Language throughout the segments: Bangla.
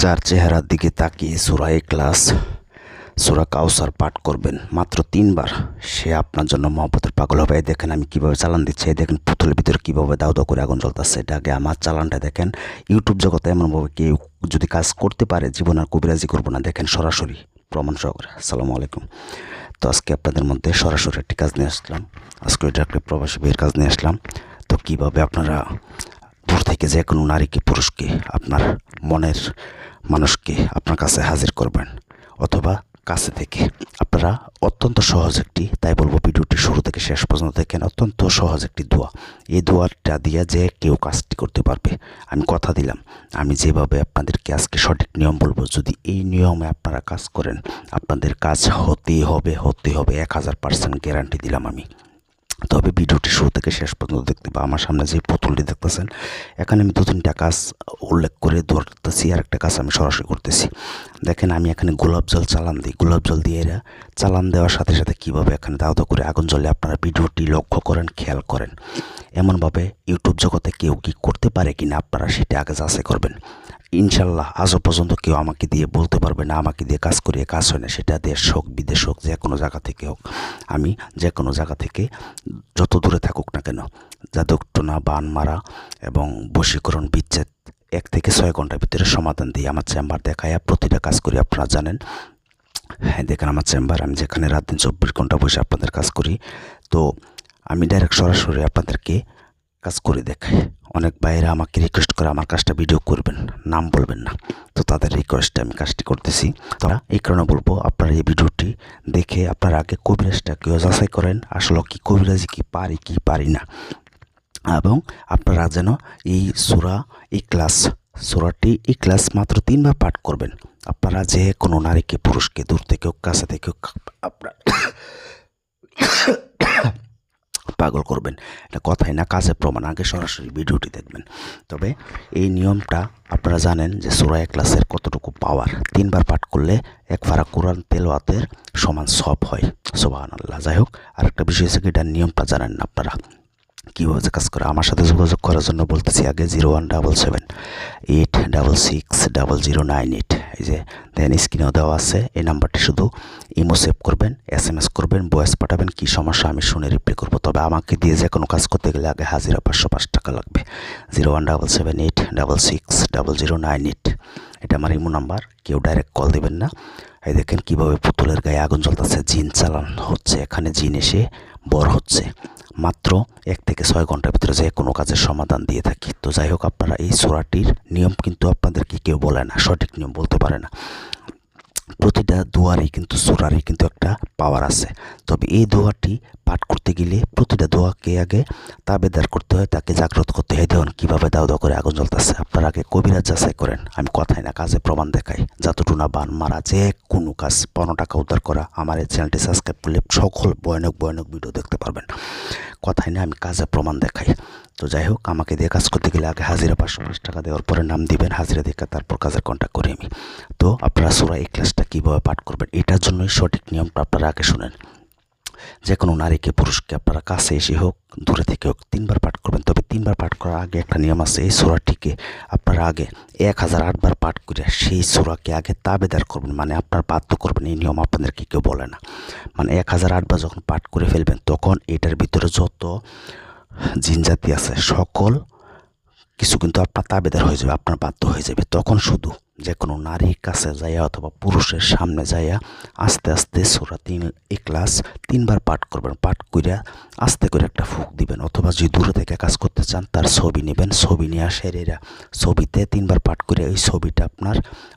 যার চেহারার দিকে তাকিয়ে সুরা ক্লাস সুরা কাউসার পাঠ করবেন। মাত্র তিনবার। সে আপনার জন্য মহব্বতের পাগল হবে। দেখেন আমি কীভাবে চালান দিচ্ছি। এই দেখেন পুতুলের ভিতরে কীভাবে দাউ দাউ করে আগুন জ্বলতেছে। এটা আগে আমার চালানটা দেখেন। ইউটিউব জগতে এমনভাবে কেউ যদি কাজ করতে পারে, জীবন আর কবিরাজি করব না। দেখেন সরাসরি প্রমাণ সহকারে। আসসালামু আলাইকুম। তো আজকে আপনাদের মধ্যে সরাসরি একটি কাজ নিয়ে আসলাম। আজকে এটা একটা প্রবাসী বিয়ের কাজ নিয়ে আসলাম। তো কীভাবে আপনারা দূর থেকে যে কোনো নারীকে, পুরুষকে আপনার মনের মানুষকে আপনার কাছে হাজির করবেন অথবা কাছে থেকে। আপনারা অত্যন্ত সহজ একটি, তাই বলব ভিডিওটি শুরু থেকে শেষ পর্যন্ত দেখেন, অত্যন্ত সহজ একটি দোয়া। এই দোয়াটা দিয়ে যে কেউ কাজটি করতে পারবে, আমি কথা দিলাম। আমি যেভাবে আপনাদেরকে আজকে সঠিক নিয়ম বলব, যদি এই নিয়মে আপনারা কাজ করেন, আপনাদের কাজ হতেই হবে হতে হবে। এক হাজার পার্সেন্ট গ্যারান্টি দিলাম আমি। তবে ভিডিওটি শুরু থেকে শেষ পর্যন্ত দেখতে বা আমার সামনে যে পুতুলটি দেখতেছেন, এখানে আমি দু তিনটা কাজ উল্লেখ করে ধরতেছি আর একটা কাজ আমি সরাসরি করতেছি। দেখেন, আমি এখানে গোলাপ জল চালান দিই। গোলাপ জল দিয়ে এরা চালান দেওয়ার সাথে সাথে কীভাবে এখানে দাও দাও করে আগুন জ্বলে আপনারা ভিডিওটি লক্ষ্য করেন, খেয়াল করেন। এমনভাবে ইউটিউব জগতে কেউ কি করতে পারে কি না আপনারা সেটা আগে যাচাই করবেন। ইনশাল্লাহ আজও পর্যন্ত কেউ আমাকে দিয়ে বলতে পারবে না, আমাকে দিয়ে কাজ করিয়ে কাজ হয় না, সেটা দেশ হোক, বিদেশ হোক, যে কোনো জায়গা থেকে হোক। আমি যে কোনো জায়গা থেকে যত দূরে থাকুক না কেন জাদুকটনা বান মারা এবং বশীকরণ বিচ্ছেদ এক থেকে ছয় ঘণ্টার ভিতরে সমাধান দিই আমার চেম্বার দেখায় প্রতিটা কাজ করি। আপনারা জানেন হ্যাঁ দেখেন আমার চেম্বার, আমি যেখানে রাত দিন চব্বিশ ঘণ্টা বসে আপনাদের কাজ করি। তো আমি ডাইরেক্ট সরাসরি আপনাদেরকে কাজ করে দেখাই। অনেক বাইরে আমাকে রিকোয়েস্ট করে আমার কাজটা ভিডিও করবেন, নাম বলবেন না। তো তাদের রিকোয়েস্টে আমি কাজটি করতেছি। তারা এই কারণে বলব, আপনারা এই ভিডিওটি দেখে আপনারা আগে কবিরাজটা কেউ যাচাই করেন, আসলে কি কবিরাজি, কি পারি কি পারি না। এবং আপনারা যেন এই সুরা, এই ক্লাস সুরাটি, এই ক্লাস মাত্র তিনবার পাঠ করবেন। আপনারা যে কোনো নারীকে, পুরুষকে দূর থেকে হোক কাছে থেকে হোক আপনার পাগল করবেন। এটা কথাই না কাজে প্রমাণ। আগে সরাসরি ভিডিওটি দেখবেন। তবে এই নিয়মটা আপনারা জানেন যে সুরায় ক্লাসের কতটুকু পাওয়ার তিনবার পাঠ করলে এক ফারা কোরআন তেলোয়াতের সমান সব হয়। সোবাহান আল্লাহ যাই হোক আর একটা বিষয় হচ্ছে কি, এটার নিয়মটা জানেন না আপনারা। কীভাবে কাজ করে? আমার সাথে যোগাযোগ করার জন্য বলতেছি আগে zero one double seven eight double six double zero nine eight. এই যে, দেন স্ক্রিনেও দেওয়া আছে, এই নাম্বারটি শুধু ইমো সেভ করবেন এস এম এস করবেন ভয়েস পাঠাবেন, কী সমস্যা আমি শুনে রিপ্লাই করব। তবে আমাকে দিয়ে যে কোনো কাজ করতে গেলে আগে হাজিরা পাঁচশো পাঁচ টাকা লাগবে। Zero one double seven eight double six double zero nine eight. এটা আমার ইমো নাম্বার, কেউ ডাইরেক্ট কল দেবেন না। এই দেখেন কীভাবে পুতুলের গায়ে আগুন জ্বলতেছে, জিন চালান হচ্ছে, এখানে জিন এসে বর হচ্ছে। মাত্র এক থেকে ছয় ঘণ্টার ভিতরে যে কোনো কাজের সমাধান দিয়ে থাকি। তো যাই হোক, আপনারা এই সোরাটির নিয়ম কিন্তু আপনাদেরকে কেউ বলে না, সঠিক নিয়ম বলতে পারে না। প্রতিটা দোয়ারই কিন্তু, সোরারই কিন্তু একটা পাওয়ার আছে। তবে এই দোয়াটি পাঠ করতে গেলে প্রতিটা দোয়াকে আগে তাবেদার করতে হয়, তাকে জাগ্রত করতে হয়। দেখুন কীভাবে দাও দাও করে আগুন জ্বলতেছে। আপনার আগে কবিরাজ যাচাই করেন। আমি কথাই না, কাজে প্রমাণ দেখাই। যতটুনা বান মারা যে কোনো কাজ, পনেরো টাকা উদ্ধার করা। আমার এই চ্যানেলটি সাবস্ক্রাইব করলে সকল বয়নক বয়নক ভিডিও দেখতে পারবেন। কথাই না আমি কাজে প্রমাণ দেখাই। তো যাই হোক আমাকে দিয়ে কাজ করতে গেলে আগে হাজিরা পাঁচশো পাঁচ টাকা দেওয়ার পরে নাম দিবেন, হাজিরা দেখে তারপর কাজের কন্ট্যাক্ট করি আমি। তো আপনারা সুরা এই ক্লাসটা কীভাবে পাঠ করবেন, এটার জন্যই সঠিক নিয়মটা আপনারা আগে শুনেন। যে কোনো নারীকে, পুরুষকে আপনারা কাছে এসে হোক, দূরে থেকে হোক, তিনবার পাঠ করবেন। তবে তিনবার পাঠ করার আগে একটা নিয়ম আছে, এই সোরাটিকে আপনারা আগে এক হাজার আটবার পাঠ করে সেই সোরাকে আগে তাবেদার করবেন। মানে আপনার বাধ্য করবেন, এই নিয়ম আপনাদেরকে কেউ বলে না। মানে এক হাজার আটবার যখন পাঠ করে ফেলবেন, তখন এটার ভিতরে যত জিনজাতি আছে, সকল কিছু কিন্তু আপনার তাবেদার হয়ে যাবে, আপনার বাধ্য হয়ে যাবে। তখন শুধু যে কোনো নারীর কাছে যাইয়া অথবা পুরুষের সামনে যাইয়া আস্তে আস্তে সোরা তিন এক্লাস ক্লাস তিনবার পাঠ করবেন। পাঠ করিয়া আস্তে করে একটা ফুক দিবেন অথবা যদি দূরে থেকে কাজ করতে চান তার ছবি নেবেন। ছবি নিয়ে আসে এরা ছবিতে তিনবার পাঠ করিয়া ওই ছবিটা আপনার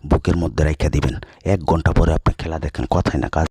বুকের মধ্যে রেখে দিবেন। এক ঘণ্টা পরে আপনি খেলা দেখেন, কথাই না কাজ